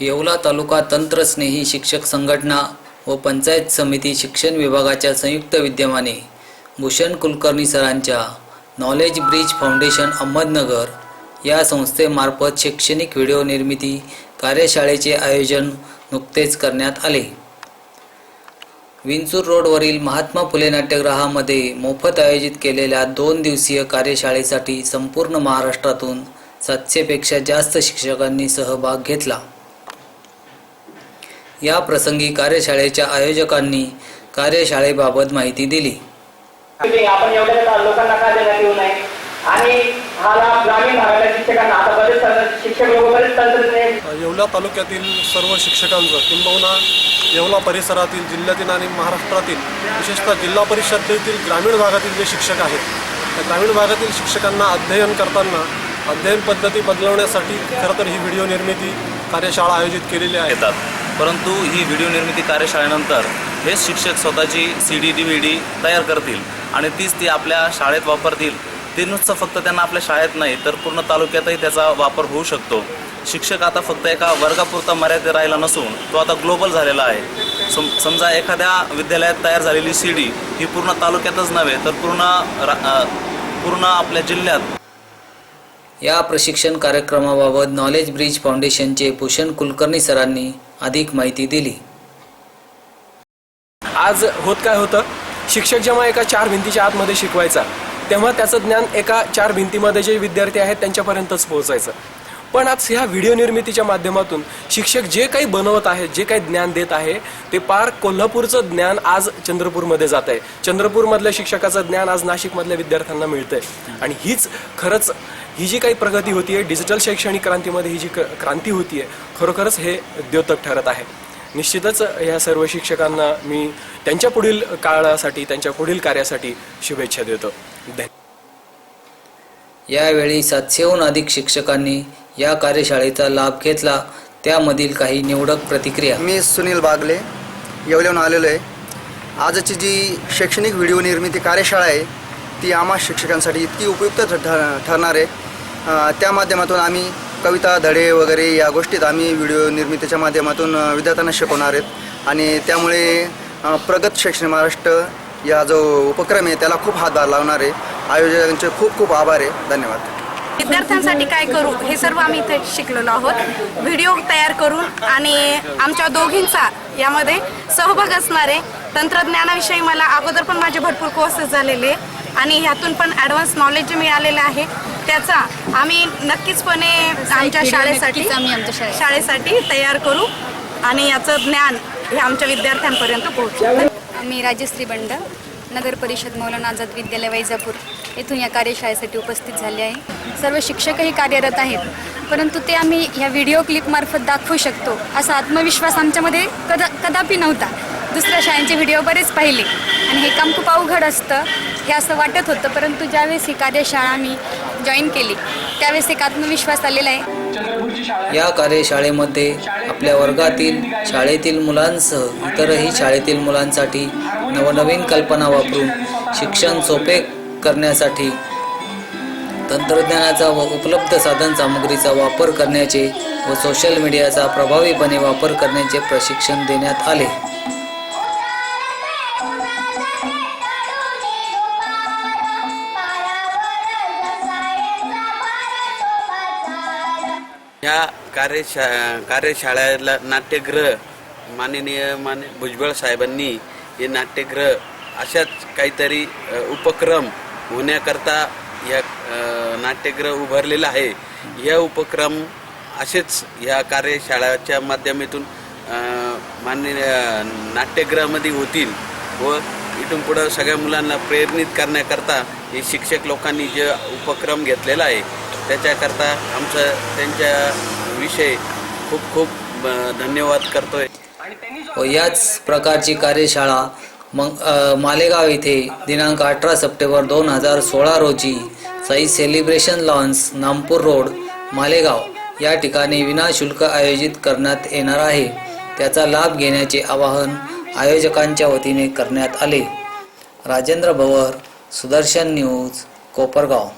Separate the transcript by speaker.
Speaker 1: येवला तालुका तंत्रस्नेही शिक्षक संघटना व पंचायत समिती शिक्षण विभागाच्या संयुक्त विद्यमाने भूषण कुलकर्णी सरांच्या नॉलेज ब्रिज फाउंडेशन अहमदनगर या संस्थेमार्फत शैक्षणिक व्हिडिओ निर्मिती कार्यशाळेचे आयोजन नुकतेच करण्यात आले. विंचूर रोडवरील महात्मा फुले नाट्यगृहामध्ये मोफत आयोजित केलेल्या दोन दिवसीय कार्यशाळेसाठी संपूर्ण महाराष्ट्रातून सातशेपेक्षा जास्त शिक्षकांनी सहभाग घेतला. या प्रसंगी कार्यशाळेच्या आयोजकांनी कार्यशाळेबाबत माहिती दिली.
Speaker 2: तुम्ही आपण एवढ्या लोकांना का देण्यात येऊ नये? आणि हा लाभ ग्रामीण भागाच्या शिक्षकांना आता बरेच तंत्र- शिक्षक लोक बरेच तंत्रज्ञ
Speaker 3: येवला तालुक्यातील सर्व शिक्षकांचं किंबहुना येवला परिसरातील जिल्ह्यातील आणि महाराष्ट्रातील विशेषतः जिल्हा परिषदेतील ग्रामीण भागातील जे शिक्षक आहेत त्या ग्रामीण भागातील शिक्षकांना अध्ययन करताना अध्ययन पद्धती बदलवण्यासाठी खरं तर ही व्हिडिओ निर्मिती कार्यशाळा आयोजित केलेली आहे.
Speaker 4: येतात. परंतु ही व्हिडिओ निर्मिती कार्यशाळेनंतर हेच शिक्षक स्वतःची C D D V D तयार करतील आणि तीच ती आपल्या शाळेत वापरतील. ते नुसतं फक्त त्यांना आपल्या शाळेत नाही तर पूर्ण तालुक्यातही त्याचा वापर होऊ शकतो. शिक्षक आता फक्त एका वर्गापुरता मर्यादित राहिला नसून तो आता ग्लोबल झालेला आहे. सम समजा एखाद्या विद्यालयात तयार झालेली सी डी ही पूर्ण तालुक्यातच नव्हे तर पूर्ण रा पूर्ण आपल्या जिल्ह्यात
Speaker 1: या प्रशिक्षण कार्यक्रमाबाबत नॉलेज ब्रिज फाउंडेशनचे भूषण कुलकर्णी सरांनी अधिक माहिती दिली.
Speaker 5: आज होत काय होतं? शिक्षक जेव्हा एका चार भिंतीच्या आतमध्ये शिकवायचा तेव्हा त्याचं ज्ञान एका चार भिंतीमध्ये जे विद्यार्थी आहेत त्यांच्यापर्यंतच पोहोचायचं. पण आज ह्या व्हिडिओ निर्मितीच्या माध्यमातून शिक्षक जे काही बनवत आहेत जे काही ज्ञान देत आहे ते पार कोल्हापूरचं ज्ञान आज चंद्रपूरमध्ये जात आहे. चंद्रपूरमधल्या शिक्षकाचं ज्ञान आज नाशिकमधल्या विद्यार्थ्यांना मिळतंय. आणि हीच खरंच ही जी काही प्रगती होतीये डिजिटल शैक्षणिक क्रांतीमध्ये ही जी क्रांती होतीये खरोखरच हे द्योतक ठरत आहे. निश्चितच ह्या सर्व शिक्षकांना मी त्यांच्या पुढील काळासाठी त्यांच्या पुढील कार्यासाठी शुभेच्छा देतो.
Speaker 1: यावेळी सातशेहून अधिक शिक्षकांनी या कार्यशाळेचा लाभ घेतला. त्यामधील काही निवडक प्रतिक्रिया.
Speaker 6: मी सुनील बागले येवल्याहून आलेलो आहे. आजची जी शैक्षणिक व्हिडिओ निर्मिती कार्यशाळा आहे ती आम्हा शिक्षकांसाठी इतकी उपयुक्त ठ- ठरणार आहे. त्या माध्यमातून आम्ही कविता धडे वगैरे या गोष्टीत आम्ही व्हिडिओ निर्मितीच्या माध्यमातून विद्यार्थ्यांना शिकवणार आहेत. आणि त्यामुळे प्रगत शैक्षणिक महाराष्ट्र या जो उपक्रम आहे त्याला खूप हातभार लावणार आहे. आयोजकांचे खूप खूप आभार आहे. धन्यवाद.
Speaker 7: विद्यार्थ्यांसाठी काय करू? हे सर्व आम्ही इथे शिकलेलो आहोत. व्हिडिओ तयार करून आणि आमच्या दोघींचा यामध्ये सहभाग असणार आहे तंत्रज्ञानाविषयी मला अगोदर पण माझे भरपूर कोर्सेस झालेले. आणि ह्यातून पण ॲडव्हान्स नॉलेज जे मिळालेलं आहे. त्याचा आम्ही नक्कीचपणे आमच्या शाळेसाठी
Speaker 8: आम्ही आमच्या
Speaker 7: शाळेसाठी तयार करू आणि याचं ज्ञान हे आमच्या विद्यार्थ्यांपर्यंत पोहोचू
Speaker 8: मी राजश्री बंड नगर परिषद मौलाना आझाद विद्यालय वैजापूर येथून या कार्यशाळेसाठी उपस्थित झाले आहे. सर्व शिक्षकही कार्यरत आहेत परंतु ते आम्ही ह्या व्हिडिओ क्लिपमार्फत दाखवू शकतो असा आत्मविश्वास आमच्यामध्ये कदा कदापि नव्हता. दुसऱ्या शाळांचे व्हिडिओ बरेच पाहिले. आणि हे काम खूप अवघड असतं. हे असं वाटत होतं परंतु ज्यावेळेस ही कार्यशाळा आम्ही जॉईन केली त्यावेळेस एक आत्मविश्वास आलेला आहे.
Speaker 1: या कार्यशाळेमध्ये आपल्या वर्गातील शाळेतील मुलांसह इतरही शाळेतील मुलांसाठी नवनवीन कल्पना वापरून शिक्षण सोपे करण्यासाठी तंत्रज्ञानाचा व उपलब्ध साधन सामुग्रीचा वापर करण्याचे व सोशल मीडियाचा प्रभावीपणे वापर करण्याचे प्रशिक्षण देण्यात आले.
Speaker 9: या कार्यशा कार्यशाळेला नाट्यगृह माननीय मान भुजबळ साहेबांनी हे नाट्यगृह अशाच काहीतरी उपक्रम होण्याकरता या नाट्यगृह उभारलेलं आहे. या उपक्रम असेच या कार्यशाळाच्या माध्यमातून माननीय नाट्यगृहामध्ये होतील व इथून पुढं सगळ्या मुलांना प्रेरित करण्याकरता हे शिक्षक लोकांनी जे उपक्रम घेतलेला आहे त्याच्याकरता आमचं त्यांच्या विषयी खूप खूप धन्यवाद करतोय.
Speaker 1: व याच प्रकारची कार्यशाळा मग मालेगाव येथे दिनांक अठरा सप्टेंबर दोन हजार सोळा रोजी Sai celebration lawns Nampur road Malegaon या ठिकाणी विनाशुल्क आयोजित करण्यात येणार आहे. त्याचा लाभ घेण्याचे आवाहन आयोजकांच्या वतीने करण्यात आले. राजेंद्र भवर सुदर्शन न्यूज कोपरगाव.